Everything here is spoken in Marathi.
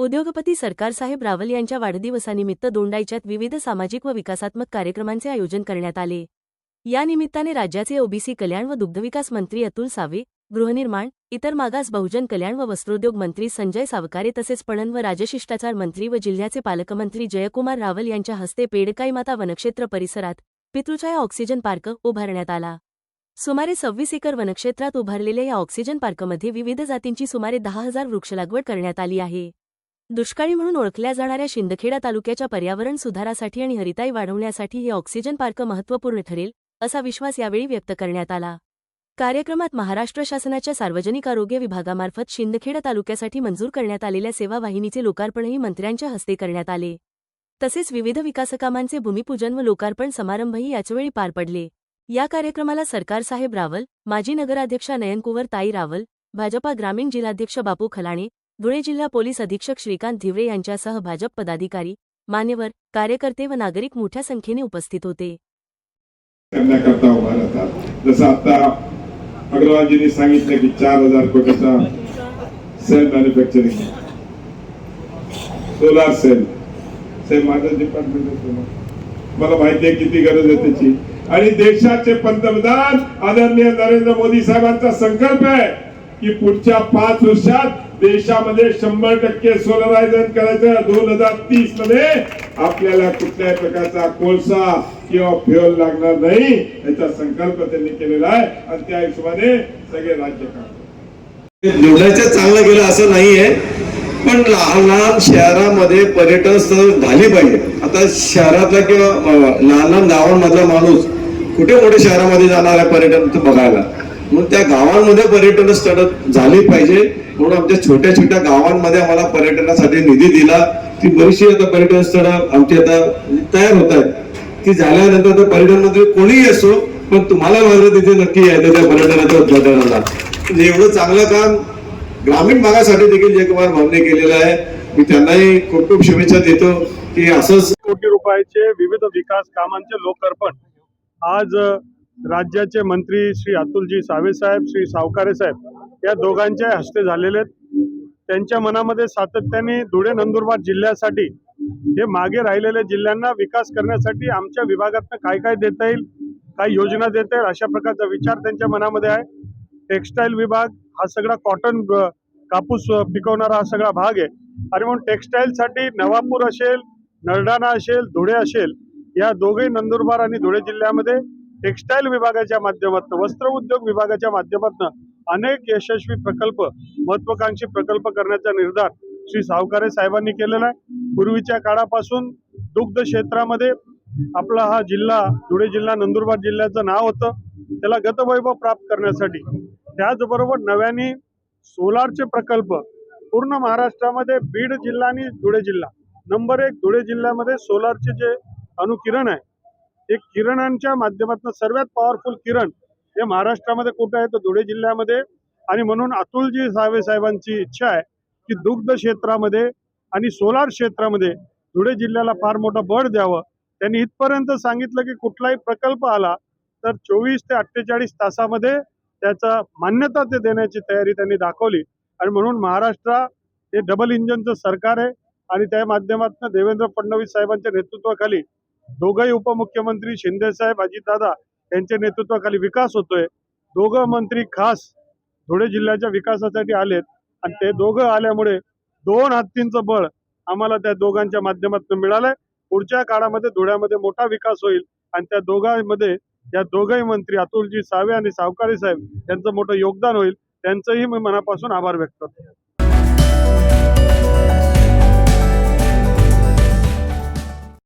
उद्योगपती सरकारसाहेब रावल यांच्या वाढदिवसानिमित्त दोंडाईच्यात विविध सामाजिक व विकासात्मक कार्यक्रमांचे आयोजन करण्यात आले. या निमित्ताने राज्याचे ओबीसी कल्याण व दुग्धविकास मंत्री अतुल सावे गृहनिर्माण इतर मागास बहुजन कल्याण व वस्त्रोद्योग मंत्री संजय सावकारे तसेच पणन व राजशिष्टाचार मंत्री व जिल्ह्याचे पालकमंत्री जयकुमार रावल यांच्या हस्ते पेडकाई माता वनक्षेत्र परिसरात पितृछाया ऑक्सिजन पार्क उभारण्यात आला. सुमारे सव्वीस एकर वनक्षेत्रात उभारलेल्या या ऑक्सिजन पार्कमध्ये विविध जातींची सुमारे दहा हजार वृक्षलागवड करण्यात आली आहे. दुष्काळी म्हणून ओळखल्या जाणाऱ्या शिंदखेडा तालुक्याच्या पर्यावरण सुधारासाठी आणि हरिताई वाढवण्यासाठी हे ऑक्सिजन पार्क महत्त्वपूर्ण ठरेल असा विश्वास यावेळी व्यक्त करण्यात आला. कार्यक्रमात महाराष्ट्र शासनाच्या सार्वजनिक आरोग्य विभागामार्फत शिंदखेडा तालुक्यासाठी मंजूर करण्यात आलेल्या सेवा वाहिनीचे लोकार्पणही मंत्र्यांच्या हस्ते करण्यात आले. तसेच विविध विकासकामांचे भूमिपूजन व लोकार्पण समारंभही याचवेळी पार पडले. या कार्यक्रमाला सरकारसाहेब रावल माजी नगराध्यक्षा नयनकुवर ताई रावल भाजपा ग्रामीण जिल्हाध्यक्ष बापू खलाणे धुळे जिल्हा पोलीस अधीक्षक श्रीकांत धिवरे यांच्यासह भाजप पदाधिकारी मान्यवर कार्यकर्ते व नागरिक मोठ्या संख्येने उपस्थित होते. करण्याकरता उभा राहतात जसं आता अग्रवालजींनी सांगितलं की चार हजार कोटीचा cell manufacturing solar cell cell माझं डिपार्टमेंट मला माहिती आहे किती गरज आहे त्याची. आणि देशाचे पंतप्रधान आदरणीय नरेंद्र मोदी साहेबांचा संकल्प आहे की पुढच्या पाच वर्षात देशामध्ये शंभर टक्के सोलरायझन करायचं. दोन हजार तीसमध्ये आपल्याला कुठल्याही प्रकारचा कोळसा किंवा फ्युअल लागणार नाही. याचा संकल्प त्यांनी केलेला आहे. आणि त्या हिशोबाने सगळे राज्य काम निवडायचं चांगलं गेलं असं नाहीये. पण लहान लहान शहरामध्ये पर्यटन स्थळ झाली पाहिजे. आता शहरातला किंवा लहान लहान गावांमधला माणूस कुठे मोठे शहरामध्ये जाणार आहे पर्यटन बघायला? मग त्या गावांमध्ये पर्यटन स्थळ झाली पाहिजे. म्हणून आमच्या छोट्या छोट्या गावांमध्ये आम्हाला पर्यटनासाठी निधी दिला. ती बरीचशी आता पर्यटन स्थळ आमची आता तयार होत आहेत. ती झाल्यानंतर तर पर्यटन मंत्री कोणीही असो पण तुम्हाला मात्र तिथे नक्की यायचं त्या पर्यटनाच्या उद्घाटनाला. म्हणजे एवढं चांगलं काम ग्रामीण भागासाठी देखील जयकुमार भावने केलेलं आहे. मी त्यांनाही खूप खूप शुभेच्छा देतो की असंच कोटी रुपयाचे विविध विकास कामांचे लोकार्पण आज राज्याचे मंत्री श्री अतुलजी सावेसाहेब श्री सावकारे साहेब या दोघांच्या हस्ते झालेले आहेत. त्यांच्या मनामध्ये सातत्याने धुळे नंदुरबार जिल्ह्यासाठी हे मागे राहिलेल्या जिल्ह्यांना विकास करण्यासाठी आमच्या विभागातनं काय काय देता येईल काय योजना देता येईल अशा प्रकारचा विचार त्यांच्या मनामध्ये आहे. टेक्स्टाईल विभाग हा सगळा कॉटन कापूस पिकवणारा हा सगळा भाग आहे. आणि म्हणून टेक्स्टाईलसाठी नवापूर असेल नरडाणा असेल धुळे असेल या दोघे नंदुरबार आणि धुळे जिल्ह्यामध्ये टेक्स्टाईल विभागाच्या माध्यमातून वस्त्र उद्योग विभागाच्या माध्यमातून अनेक यशस्वी प्रकल्प महत्वाकांक्षी प्रकल्प करण्याचा निर्धार श्री सावकारे साहेबांनी केलेला आहे. पूर्वीच्या काळापासून दुग्ध क्षेत्रामध्ये आपला हा जिल्हा धुळे जिल्हा नंदुरबार जिल्ह्याचं नाव होतं. त्याला गतवैभव प्राप्त करण्यासाठी त्याचबरोबर नव्याने सोलारचे प्रकल्प पूर्ण महाराष्ट्रामध्ये बीड जिल्हा आणि धुळे जिल्हा. नंबर एक धुळे जिल्ह्यामध्ये सोलारचे जे अनुकिरण आहे एक किरणांच्या माध्यमातून सर्वात पॉवरफुल किरण हे महाराष्ट्रामध्ये कुठं आहे? तर धुळे जिल्ह्यामध्ये. आणि म्हणून अतुलजी सावे साहेबांची इच्छा आहे की दुग्ध क्षेत्रामध्ये आणि सोलार क्षेत्रामध्ये धुळे जिल्ह्याला फार मोठं बळ द्यावं. त्यांनी इथपर्यंत सांगितलं की कुठलाही प्रकल्प आला तर चोवीस ते अठ्ठेचाळीस तासामध्ये त्याचा मान्यता ते देण्याची तयारी त्यांनी दाखवली. आणि म्हणून महाराष्ट्र हे डबल इंजनचं सरकार आहे. आणि त्या माध्यमातून देवेंद्र फडणवीस साहेबांच्या नेतृत्वाखाली दोघंही उपमुख्यमंत्री शिंदे साहेब अजितदादा यांच्या नेतृत्वाखाली विकास होतोय. दोघं मंत्री खास धुळे जिल्ह्याच्या विकासासाठी आलेत. आणि ते दोघं आल्यामुळे दोन हत्तींचं बळ आम्हाला त्या दोघांच्या माध्यमातून मिळालंय. पुढच्या काळामध्ये धुळ्यामध्ये मोठा विकास होईल आणि त्या दोघांमध्ये या दोघंही मंत्री अतुलजी सावे आणि सावकारी साहेब यांचं मोठं योगदान होईल. त्यांचंही मी मनापासून आभार व्यक्त करतो.